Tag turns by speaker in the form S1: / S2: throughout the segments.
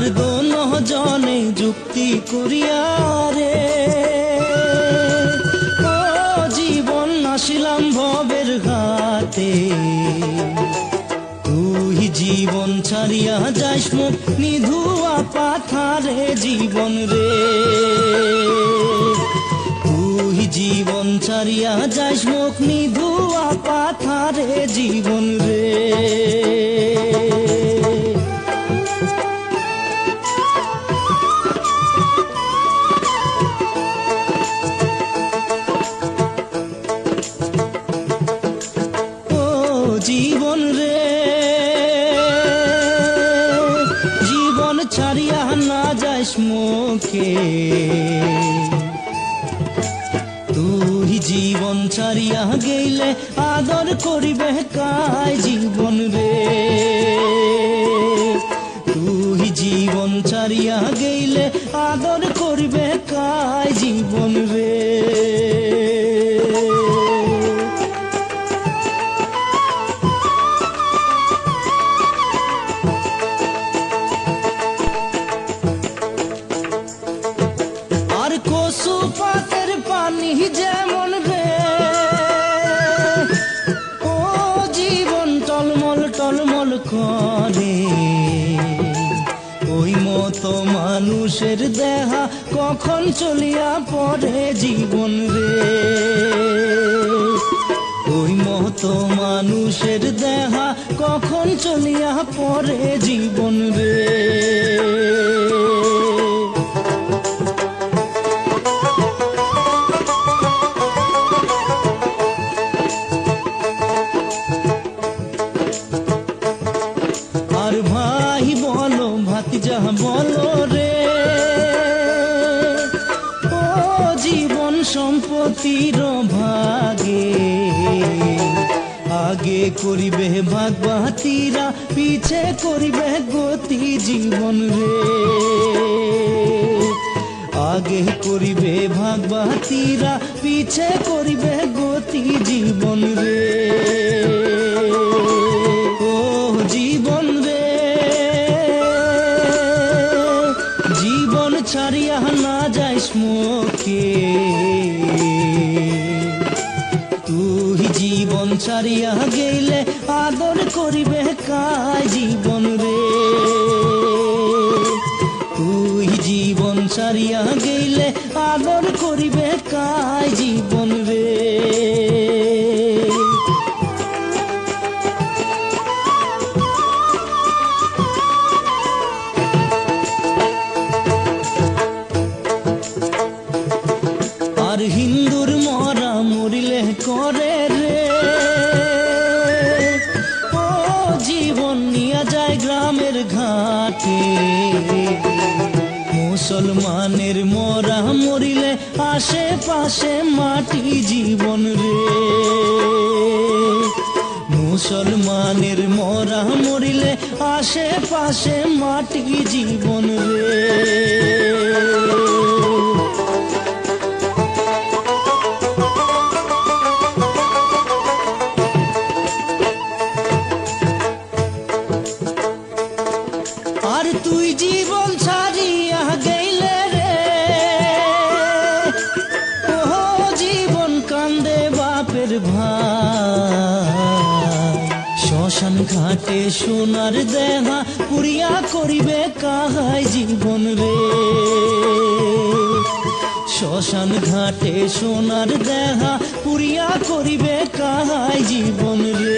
S1: আর দোন জনে যুক্তি করিয়া রে। ও জীবন নাসিলাম ভবের ঘাতে তুই জীবন ছাড়িয়া যাস মুখ নিধুয়া পাথারে জীবন রে। তুই জীবন ছাড়িয়া যাস মুখ নিধুয়া পাথারে জীবন রে। ছাড়িয়া না যাস মুখে। তুই জীবন ছাড়িয়া গেলে আদর করিবে কায় জীবন রে? তুই জীবন ছাড়িয়া গেলে আদর করিবে কায় জীবন রে? যেমন ও জীবন টলমল টলমল করে। ওই মতো মানুষের দেহা কখন চলিয়া পড়ে জীবন রে? ওই মতো মানুষের দেহা কখন চলিয়া পড়ে জীবন রে? জীবন সম্পত্তির ভাগে। আগে করিবে ভাগ বাতিরা পিছে করিবে গতি জীবন রে। আগে করিবে ভাগ বাতিরা পিছে করিবে ছাড়িয়া না যাইস মোকে তুই জীবন ছাড়িয়া গেলে আদর করিবে কায় জীবন রে? তুই জীবন ছাড়িয়া গেলে আদর করিবে মুসলমানের মরা মরিলে আশেপাশে মাটি জীবন রে। মুসলমানের মরা মরিলে আশেপাশে মাটি জীবন রে। আর তুই জীবন বাপের ভাই। শ্মশান ঘাটে সোনার দেহা পুরিয়া করিবে কাহাই জীবন রে? শ্মশান ঘাটে সোনার দেহা পুরিয়া করিবে কাহাই জীবন রে?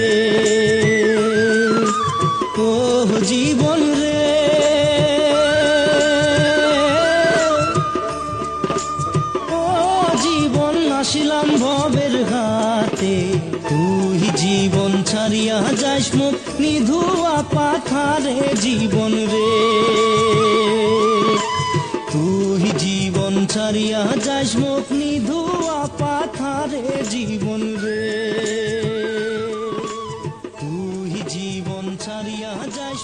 S1: ছাড়িয়া যাস মুখ নিধুয়া পাখারে জীবন রে। তুই জীবন ছাড়িয়া যাস মুখ নিধুয়া পাথারে জীবন রে। তুই জীবন ছাড়িয়া যাস